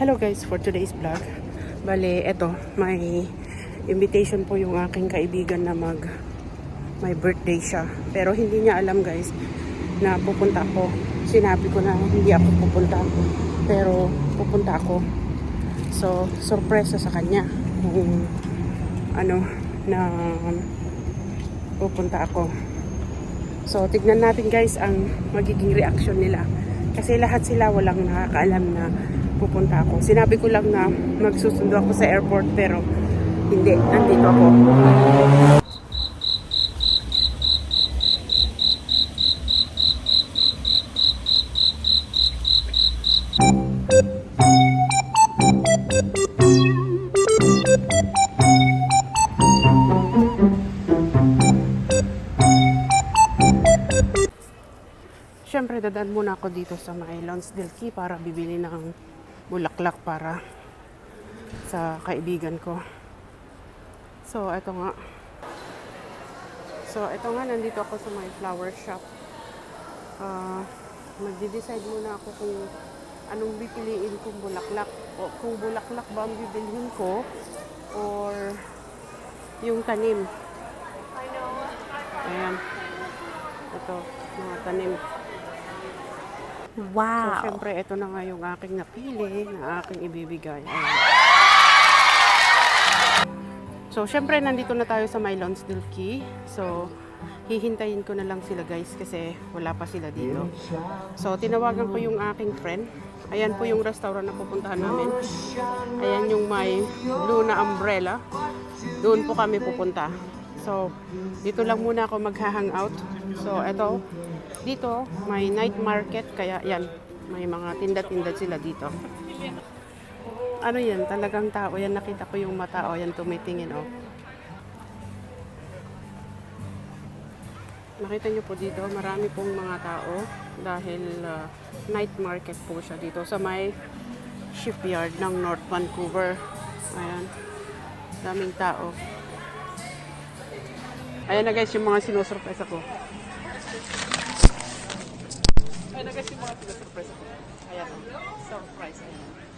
Hello guys, for today's vlog. Bale, eto, may invitation po yung aking kaibigan na mag may birthday siya. Pero hindi niya alam guys na pupunta ako. Sinabi ko na hindi ako pupunta. Pero pupunta ako. So, sorpresa sa kanya kung ano na pupunta ako. So, tignan natin guys ang magiging reaction nila. Kasi lahat sila walang nakakaalam na pupunta ako. Sinabi ko lang na magsusundo ako sa airport pero hindi, nandito ako. Siyempre, dadaan muna ako dito sa may Lonsdale Key para bibili ng bulaklak para sa kaibigan ko. So, eto nga. So, eto nga, nandito ako sa may flower shop. Ah, magde-decide muna ako kung anong pipiliin kong bulaklak. O kung bulaklak ba ang bibilhin ko or yung tanim. Ayan. Ito, mga tanim. So, Wow. syempre, ito na nga yung aking napili na aking ibibigay. Ayan. So, syempre, nandito na tayo sa my Lonsdale Key. So, hihintayin ko na lang sila guys kasi wala pa sila dito. So, tinawagan ko yung aking friend. Ayan po yung restaurant na pupuntahan namin. Ayan yung may blue na umbrella. Doon po kami pupunta. So, dito lang muna ako magha-hangout. So, eto, dito, may night market, kaya yan, may mga tinda-tinda sila dito. Ano yan, talagang tao. Yan, nakita ko yung mata, o yan, tumitingin, oh. Nakita nyo po dito, marami pong mga tao dahil ah, night market po siya dito sa may shipyard ng North Vancouver. Ayan, daming tao. Ayan na guys yung mga sinusurpresa ko. Ayan na guys yung mga sinusurpresa ko. Ayan, surprise. Ayan.